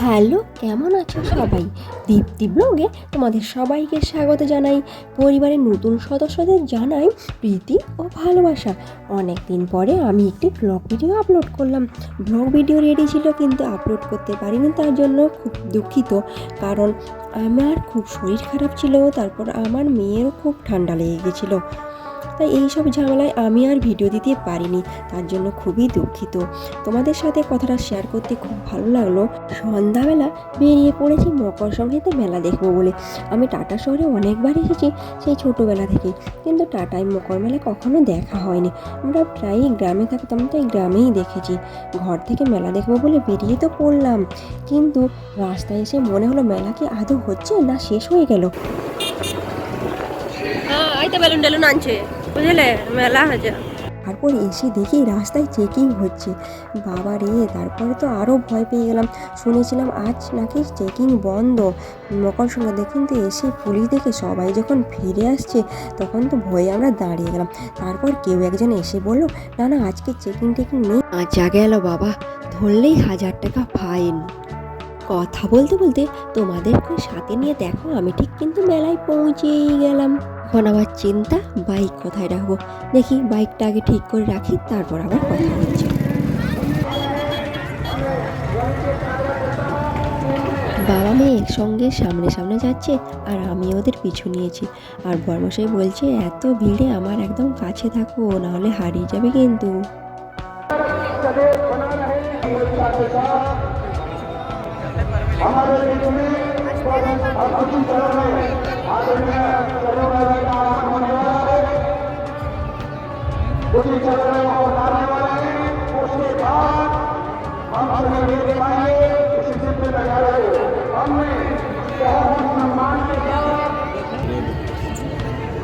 Hello, কেমন আছো সবাই? দীপ্তি ব্লগে তোমাদের সবাইকে স্বাগত জানাই। পরিবারের নতুন সদস্যদের জানাই প্রীতি ও ভালোবাসা। অনেক দিন পরে আমি একটি ব্লগ ভিডিও আপলোড করলাম। ব্লগ ভিডিও রেডি ছিল কিন্তু আপলোড করতে পারিনি, তার জন্য খুব দুঃখিত। কারণ আমার খুব শরীর খারাপ ছিল, তারপর আমার মেয়েরও খুব ঠান্ডা লেগে গেছিল। তাই এই সব ঝামেলায় আমি আর ভিডিও দিতে পারিনি, তার জন্য খুবই দুঃখিত। তোমাদের সাথে কথাটা শেয়ার করতে খুব ভালো লাগল। সন্ধ্যাবেলা বেরিয়ে পড়েছি মকর সংক্রান্তি মেলা দেখব বলে। আমি টাটা শহরে অনেকবার এসেছি সেই ছোটোবেলা থেকে কিন্তু টাটায় মকর মেলা কখনো দেখা হয়নি। আমরা প্রায়ই গ্রামে থাকতাম, তাই গ্রামেই দেখেছি। ঘর থেকে মেলা দেখব বলে বেরিয়ে তো পড়লাম। কিন্তু রাস্তায় এসে মনে হলো মেলা কি আদৌ হচ্ছে না শেষ হয়ে গেল? হ্যাঁ তো বেলুন টেলুন আনছে। বুঝলে? মেলা হয়েছে। তারপর এসে দেখি রাস্তায় চেকিং হচ্ছে। বাবা রে তারপরে তো আরও ভয় পেয়ে গেলাম। শুনেছিলাম আজ নাকি চেকিং বন্ধ। মকর সংক্রান্তি কিন্তু এসে পুলিশ দেখে সবাই যখন ফিরে আসছে তখন তো ভয়ে আমরা দাঁড়িয়ে গেলাম। তারপর কেউ একজন এসে বলল না না আজকে চেকিং টেকিং নেই। আচ্ছা গেল বাবা ধরলেই হাজার টাকা ফাইন। কথা বলতে বলতে তোমাদেরকে সাথে নিয়ে দেখো আমি ঠিক কিন্তু মেলায় পৌঁছেই গেলাম। এখন আমার চিন্তা বাইক কোথায় রাখব? দেখি বাইকটা আগে ঠিক করে রাখি, তারপর আবার কথা হচ্ছে। বাবা মেয়ে একসঙ্গে সামনে সামনে যাচ্ছে, আর আমি ওদের পিছু নিয়েছি। আর বর্মশাই বলছে, এত ভিড়ে আমার একদম কাছে থাকো, নাহলে হারিয়ে যাবে কিন্তু।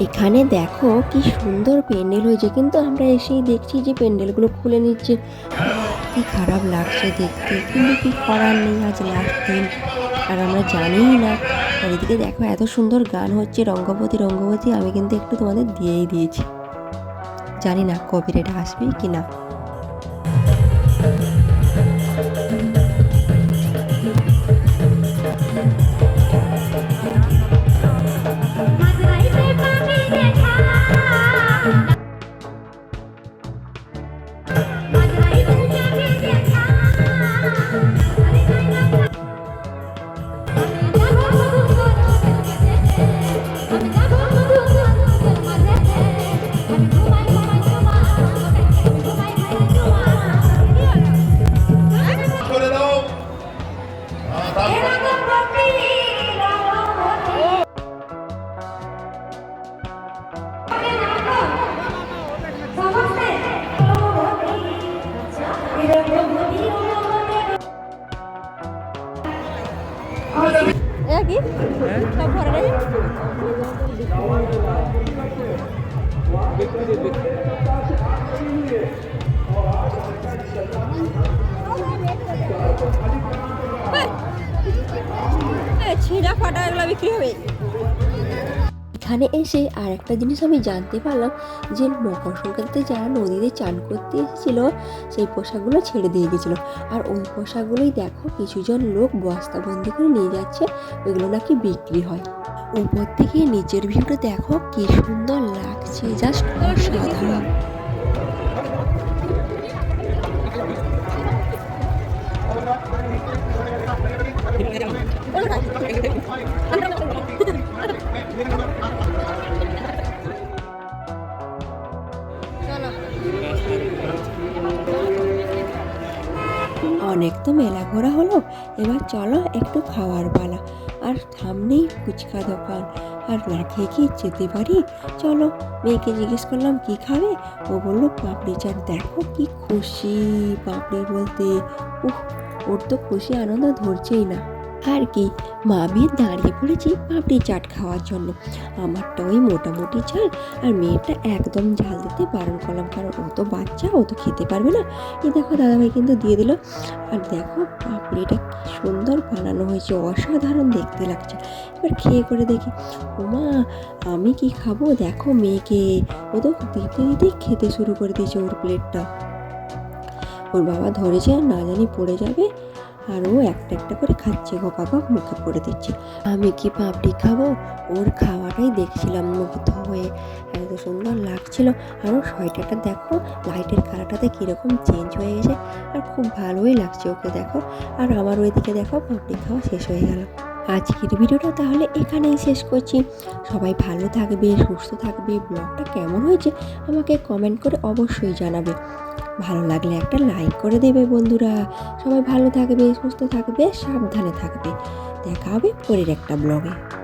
এখানে দেখো কি সুন্দর প্যান্ডেল হয়েছে। কিন্তু আমরা এসেই দেখছি যে প্যান্ডেলগুলো খুলে নিচ্ছে। কি খারাপ লাগছে দেখতে। কিন্তু কি করার নেই, আজ লাস্ট দিন। আর আমরা জানিই না। আর এদিকে দেখো এত সুন্দর গান হচ্ছে, রঙ্গবতী রঙ্গবতী, আমি কিন্তু একটু তোমাদের দিয়েই দিয়েছি। জানি না কপিরাইট আসবে কি না কি? সব ভরে গেছে ছিঁড়া ফাটা এগুলো বিক্রি হবে। এখানে এসে আর একটা জিনিস আমি জানতে পারলাম, যে মকর সংক্রান্তিতে যারা নদীতে চান করতে এসেছিল, সেই পোশাকগুলো ছেড়ে দিয়ে গেছিল। আর ওই পোশাকগুলোই দেখো কিছুজন লোক বস্তাবন্দি করে নিয়ে যাচ্ছে, ওইগুলো নাকি বিক্রি হয়। উপর থেকে নিচের ভিউটা দেখো কি সুন্দর লাগছে জাস্ট অসাধারণ অনেক তো মেলা ঘোরা হলো, এবার চলো একটু খাওয়ার পালা। আর সামনেই ফুচকা দোকান, আর না খেয়ে কি যেতে পারি? চলো, মেয়েকে জিজ্ঞেস করলাম, কি খাবে? ও বলল, পাপড়ি চাট। দেখো কি খুশি পাপড়ি বলতে। উহ, ওর তো খুশি আনন্দ ধরছেই না। আর কি? মা মেয়ে দাঁড়িয়ে পড়েছি পাপড়ি চাট খাওয়ার জন্য। আমারটা ওই মোটামুটি ঝাল আর মেয়েটা একদম ঝাল দিতে বারণ করলাম, কারণ ও তো বাচ্চা, ও তো খেতে পারবে না। এই দেখো দাদাভাই কিন্তু দিয়ে দিল। আর দেখো পাপড়িটা কি সুন্দর বানানো হয়েছে, অসাধারণ দেখতে লাগছে। এবার খেয়ে করে দেখি। ওমা আমি কি খাব? দেখো মেয়েকে। ও তো দিতে দিতেই খেতে শুরু করে দিয়েছে ওর প্লেটটা। ওর বাবা ধরেছে আর না জানি পড়ে যাবে। আর ও একটা একটা করে খাচ্ছে গপা গপ মুখে পড়ে দিচ্ছে। আমি কি পাপড়ি খাব? ওর খাওয়াটাই দেখছিলাম মুগ্ধ হয়ে। এত সুন্দর লাগছিল। আর ওর সোয়েটারটা দেখো, লাইটের কালারটাতে কীরকম চেঞ্জ হয়ে গেছে। আর খুব ভালোই লাগছে ওকে দেখো। আর আমার ওইদিকে দেখো, পাপড়ি খাওয়া শেষ হয়ে গেল। আজকের ভিডিওটা তাহলে এখানেই শেষ করছি। সবাই ভালো থাকবে, সুস্থ থাকবে। ব্লগটা কেমন হয়েছে আমাকে কমেন্ট করে অবশ্যই জানাবে। ভালো লাগলে একটা লাইক করে দেবে বন্ধুরা। সবাই ভালো থাকবে, সুস্থ থাকবে, সাবধানে থাকবে। দেখা হবে পরের একটা ব্লগে